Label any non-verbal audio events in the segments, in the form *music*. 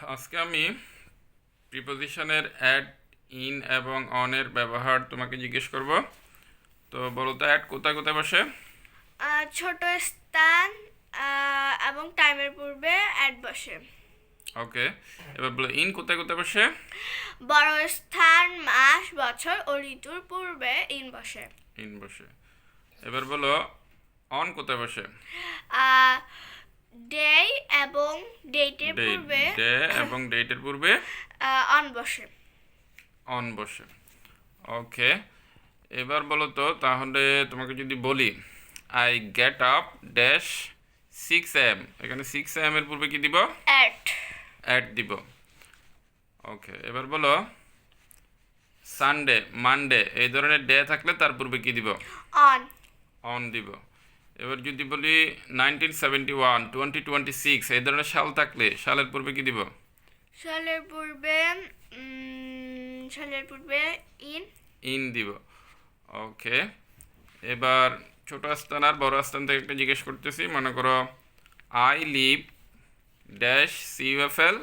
আজকে আমি প্রিপোজিশনের add in এবং অনের ব্যবহার তোমাকে জিজ্ঞেস করব। তো বলো তো অ্যাড কোথায় কোথায় বসে? ছোট স্থান এবং টাইমের পূর্বে অ্যাড বসে। ওকে এবার বলো ইন কোথায় কোথায় বসে? বড় স্থান মাস বছর ও ঋতুর পূর্বে ইন বসে। ইন বসে। এবার বলো অন কোথায় বসে? ডে ডেটের পূর্বে ডে এবং ডেটের পূর্বে? *laughs* অন বসে। অন বসে। ওকে এবার বলো তো তাহলে তোমাকে যদি বলি I get up dash six M এখানে সিক্স এম এর পূর্বে কি দিব? অ্যাট অ্যাড দিব। ওকে এবার বলো সানডে মানডে এই ধরনের ডে থাকলে তার পূর্বে কি দিব? অন অন দিব। এবার যদি বলি nineteen seventy one twenty twenty six এই ধরনের সাল থাকলে সালের পূর্বে কি দিব? সালের পূর্বে সালের পূর্বে ইন। ইন দিব। ওকে। এবার ছোট আস্তান আর বড় আস্তান থেকে একটা জিজ্ঞেস করতেছি। মনে করো I live dash CUFL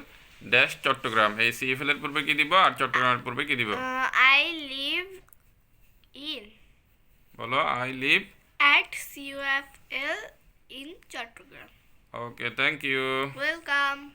dash Chattogram. এই সিইউএফএল এর পূর্বে কি দিব আর চট্টগ্রামের পূর্বে কি দিব? I live in. বলো I live at CUFL in Chattogram. Okay, thank you. Welcome.